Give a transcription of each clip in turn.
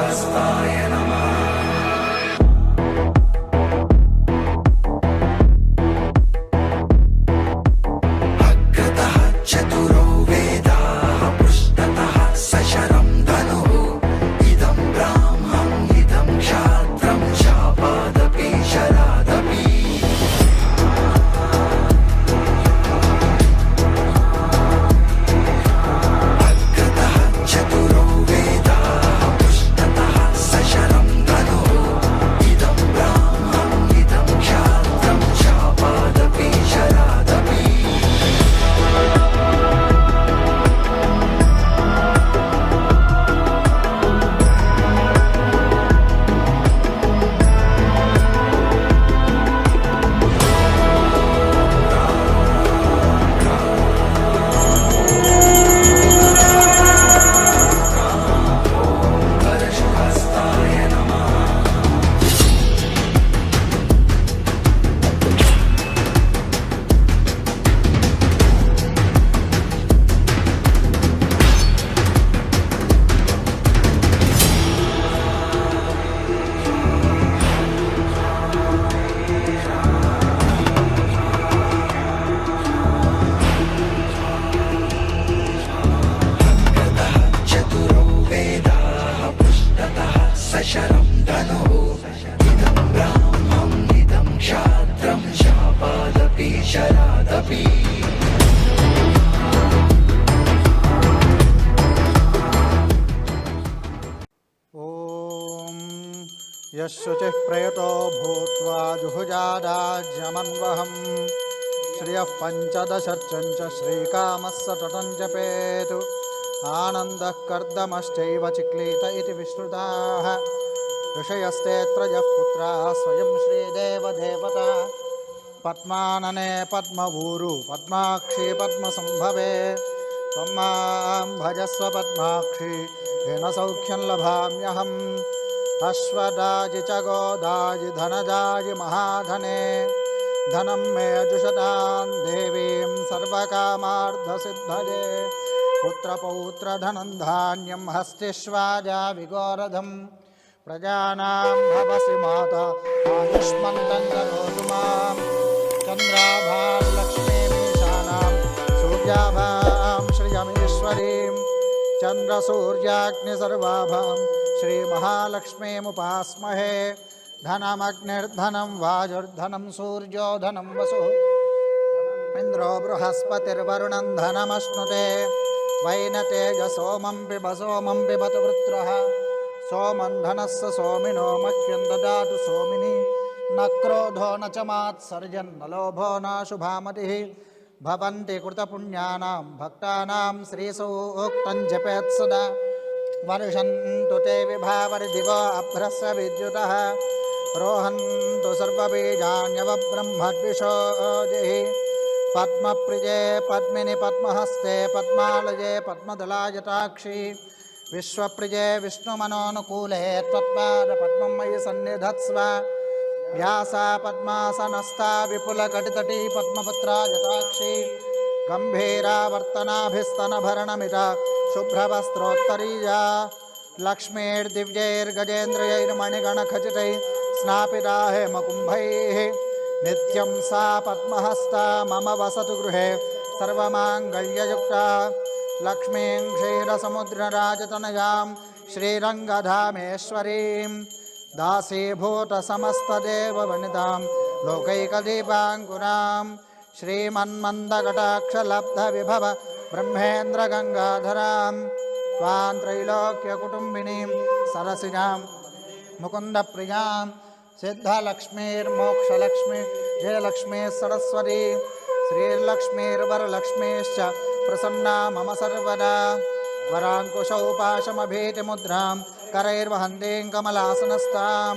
Palestine. यशुचिः प्रयतो भूत्वा जुहुजादाज्यमन्वहं श्रियः पञ्चदशर्चं च श्रीकामः सततं जपेतु। आनन्दः कर्दमश्चैव चिक्लीत स्वयं श्रीदेवदेवता। पद्मानने पद्मभूरु, पद्माक्षी पद्मसम्भवे। त्वं भजस्व पद्माक्षी, येन सौख्यं लभाम्यहम्। अश्वदाजि च धनदाजि महाधने। धनं मे जुषतां देवीं सर्वकामार्धसिद्धये। पुत्रपौत्रधनं धान्यं हस्तिष्वाजा विगोरधम् प्रजानां भवसि माता आयुष्मन्तं करोतु माँ। चन्द्राभालक्ष्मीमीशानां सूर्याभां श्रियमीश्वरीं। चन्द्रसूर्याग्निसर्वाभां श्रीमहालक्ष्मीमुपास्महे धनमग्निर्धनं वाजुर्धनं सूर्यो धनं वसुः। इन्द्रो बृहस्पतिर्वरुणं धनमश्नुते। वैनतेजसोमं पिब सोमं पिबतु वृत्रः। सोमं धनस्य सोमिनो मह्यं ददातु सोमिनि। न क्रोधो न च मात्सर्जन्न लोभो न शुभामतिः। भवन्ति कृतपुण्यानां भक्तानां श्रीसूक्तं जपेत् सदा वर्षन्तु ते विभावरिदिव अभ्रस्य विद्युतः। रोहन्तु सर्वबीजान्यवब्रह्मद्विषोजिः पद्मप्रिये पद्मिनि पद्महस्ते पद्मालये पद्मदलायताक्षी। विश्वप्रिये विष्णुमनोनुकूले त्वत्पादपद्मं मयि सन्निधत्स्व। व्यासा पद्मासनस्था विपुलकटितटी पद्मपुत्रा यताक्षी गम्भीरावर्तनाभिस्तनभरणमिता शुभ्रवस्त्रोत्तरीया लक्ष्मीर्दिव्यैर्गजेन्द्रयैर्मणिगणखचितैः स्नापिता हेमकुम्भैः नित्यं सा पद्महस्ता मम वसतु गृहे सर्वमाङ्गल्ययुक्ता। लक्ष्मीं क्षीरसमुद्रराजतनयां श्रीरङ्गधामेश्वरीं। दासीभूतसमस्तदेववनितां लोकैकदीपाङ्कुरां। श्रीमन्मन्दकटाक्षलब्धविभव ब्रह्मेन्द्रगङ्गाधरां त्वां त्रैलोक्यकुटुम्बिनीं सरसिजां मुकुन्दप्रियाँ सिद्धलक्ष्मीर्मोक्षलक्ष्मी जयलक्ष्मी सरस्वती श्रीर्लक्ष्मीर्वरलक्ष्मीश्च प्रसन्ना मम सर्वदा। वराङ्कुशौ पाशमभीतिमुद्रां करैर्वहन्तीं कमलासनस्तां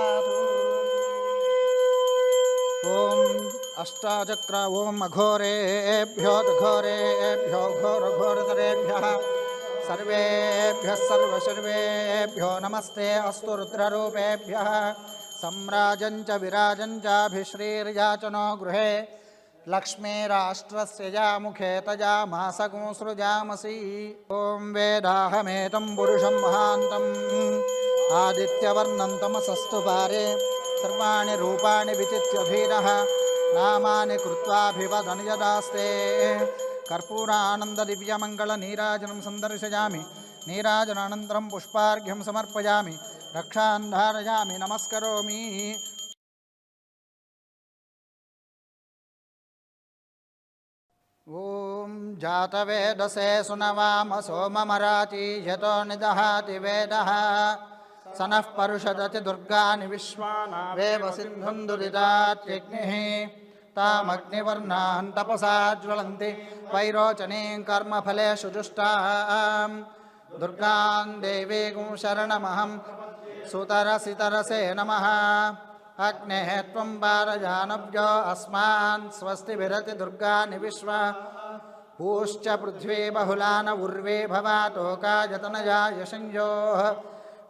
अष्टाचक्र ॐ अघोरेभ्यो घोरेभ्यो घोरघोरतरेभ्यः सर्वेभ्यः सर्वसर्वेभ्यो नमस्ते अस्तु रुद्ररूपेभ्यः सम्राजं च विराजं चाभिश्रीर्याचनो गृहे लक्ष्मीराष्ट्रस्य यामुखे तजामासगुंसृजामसि ॐ वेदाहमेतं पुरुषं महान्तम् आदित्यवर्णं तमसस्तु पारे। सर्वाणि रूपाणि विचित्य धीरः नामानि कृत्वाभिवदन् यदास्ते। कर्पूरानन्ददिव्यमङ्गलनीराजनं सन्दर्शयामि, नीराजनानन्तरं पुष्पार्घ्यं समर्पयामि रक्षान् धारयामि नमस्करोमि। ॐ जातवेदसे सुनवाम सोममराति यतो निदहाति वेदः। स नः परुषदति दुर्गानि विश्वानावेव सिन्धुं दुरितात्यग्निः तामग्निवर्णान् तपसा ज्वलन्ति वैरोचनीं कर्मफलेषु जुष्टाम् दुर्गां देवीं शरणमहं सुतरसितरसे नमः। अग्नेः त्वं वारजानव्यो अस्मान् स्वस्तिभिरति दुर्गानि विश्वा। पूश्च पृथ्वी बहुलान उर्वे भवातोकायतनया यशञ्जोः।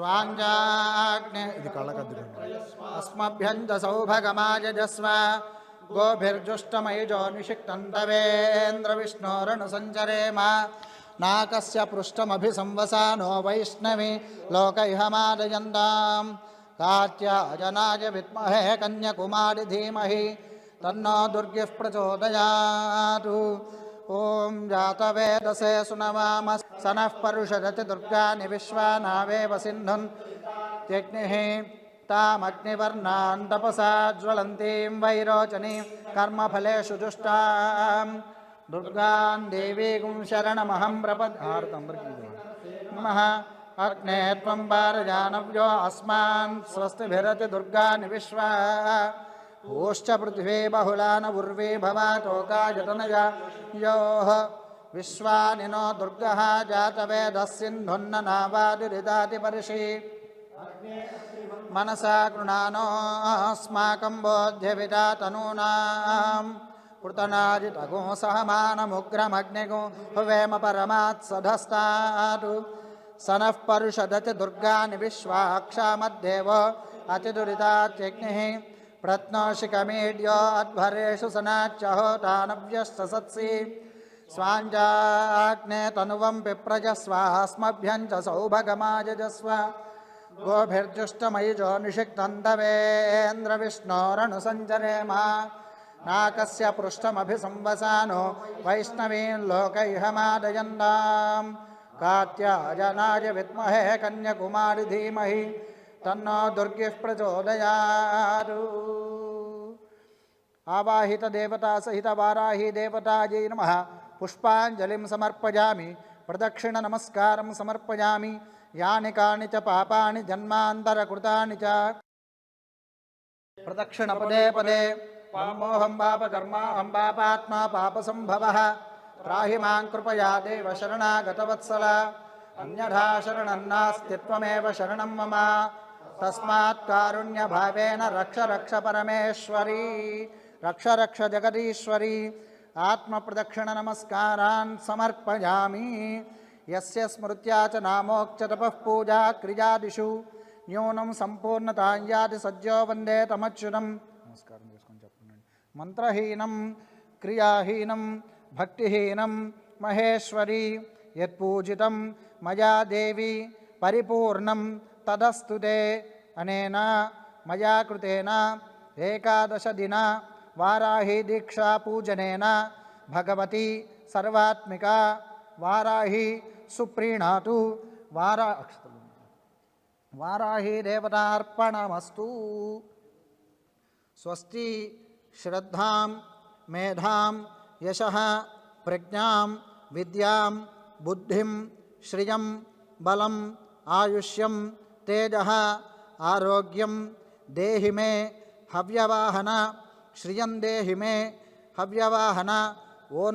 स्वांगाग्नेस्मभ्यंजसौभगमाजस्व इति कळकद्रुण्ड अस्मभ्यन्तसौभगमायजस्व गोभिर्जुष्टमयिजो निषिक्तन्तवेन्द्रविष्णोरणुसञ्चरेम नाकस्य पृष्ठमभिसंवसानो वैष्णवी लोक इह मादयन्तां कात्यायनाय विद्महे कन्यकुमारि धीमहि, तन्नो दुर्गिः प्रचोदयातु। ॐ जातवेदसे सुनवाम स नः परुषदति दुर्गानि विश्वानावेव सिन्धुन् त्यग्निः तामग्निवर्णान् तपसा ज्वलन्तीं वैरोचनीं कर्मफलेषु जुष्टां दुर्गान् देवीगुं शरणमहं प्रपदार्थं नमः अग्ने त्वं वारजानव्यो अस्मान् स्वस्तिभिरति दुर्गानि विश्वा ओश्च पृथ्वी बहुलान उर्वी भवातोकायतनया योः विश्वानि नो दुर्गः जातवेदः सिन्धुन्न नावादिरिदातिपर्षि मनसा गृणानोऽस्माकं बोध्यविदा तनूनां कृतनाजितगुं सहमानमुग्रमग्निगुं भवेम परमात् सधस्तात् स नः परुषदति दुर्गानि विश्वाक्षामद्देव अतिदुरितात्यग्निः। प्रत्नोषिकमीड्यो अध्वरेषु सनाच्यहोतानव्यश्च सत्सि स्वाञ्जाग्ने तनुवं पिप्रजस्वास्मभ्यं च सौभगमायजस्व। गोभिर्जुष्टमयिजो निषिक्तन्तवेन्द्रविष्णोरनुसञ्चरेम नाकस्य पृष्ठमभिसंवसानो वैष्णवीं लोकैहमादयन्तां कात्यायनाय विद्महे कन्यकुमारि धीमहि तन्नो दुर्गिः प्रचोदयात् ఆవాహిత దేవతా సహిత వారాహి దేవతాయై నమ పుష్పాంజలిం సమర్పయామి ప్రదక్షిణ నమస్కారం సమర్పయామి యాని కాని చ పాపాని జన్మాంతరకృతాని చ ప్రదక్షిణ పదే పదే మోహం పాప కర్మాహం పాపాత్మా పాప సంభవ త్రాహి మాం కృపయా దేవ శరణాగతవత్సల అన్యథా శరణం నాస్తి త్వమేవ శరణం तस्मात् कारुण्यभावेन रक्ष रक्ष परमेश्वरी रक्ष रक्ष जगदीश्वरी आत्मप्रदक्षिणनमस्कारान् समर्पयामि यस्य स्मृत्या च नामोक्ततपः पूजा क्रियादिषु న్యూనం సంపూర్ణతాయ్యాది సద్యో వందే తమచ్యుతం నమస్కారం చేసుకొని చెప్పండి మంత్రహీనం క్రియాహీనం భక్తిహీనం మహేశ్వరి యత్పూజితం మయా దేవి పరిపూర్ణం तदस्तु ते अनेन मया कृतेन एकादशदिन वाराही दीक्षापूजनेन भगवती सर्वात्मिका वाराही सुप्रीणातु वारा वाराही देवतापणमस्तु स्वस्ति श्रद्धा मेधा यश प्रज्ञा विद्या बुद्धि श्रिय बल आयुष्यं तेजः आरोग्यं देहि मे हव्यवाहन श्रियं देहि मे हव्यवाहन ॐ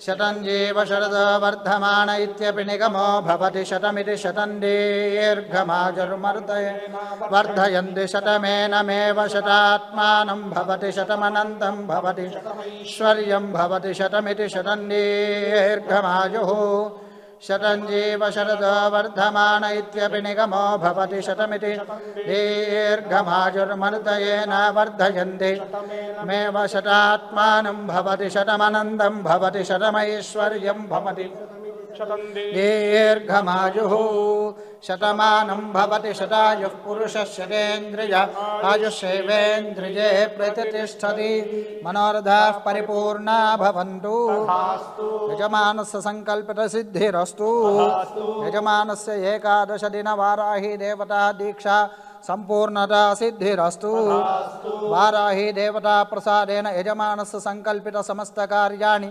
शतं जीव शरदो वर्धमान इत्यपि निगमो भवति शतमिति शतं वर्धयन्ति शतमेनमेव शतात्मानं भवति शतमनन्तं भवति ऐश्वर्यं भवति शतमिति शतं दीर्घमायुः शतं जीव शरदो वर्धमान इत्यपि निगमो भवति शतमिति। दीर्घमाजुर्मर्दयेन वर्धयन्ति। मेव शतात्मानं भवति शतमनन्दं भवति शतमैश्वर्यं भवति। दीर्घमायुः शतमानं भवति शतायुः पुरुषः शतेन्द्रिय आयुष्येवेन्द्रिये प्रतिष्ठति। मनोरथाः परिपूर्णा भवन्तु। यजमानस्य सङ्कल्पितसिद्धिरस्तु। यजमानस्य एकादशदिनवाराही देवता दीक्षा सम्पूर्णता सिद्धिरस्तु। वाराही देवता प्रसादेन यजमानस्य सङ्कल्पितसमस्तकार्याणि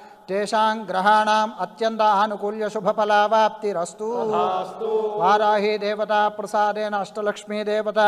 स्थिताः तेषां ग्रहाणाम् अत्यन्त आनुकूल्यशुभफलावाप्तिरस्तु वाराही देवता प्रसादेन अष्टलक्ष्मी देवता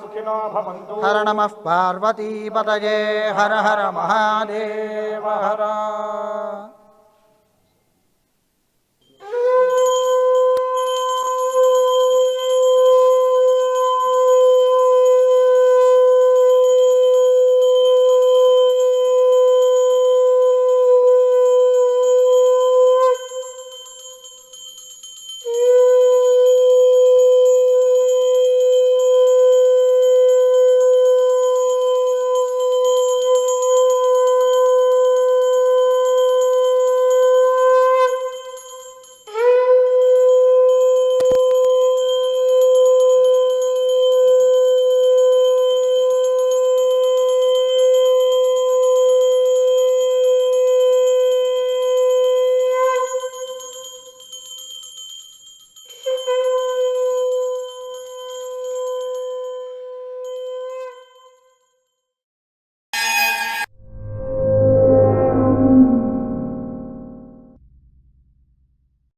सुखिनो भवन्तु हर नमः पार्वतीपतये हर हर महादेव हर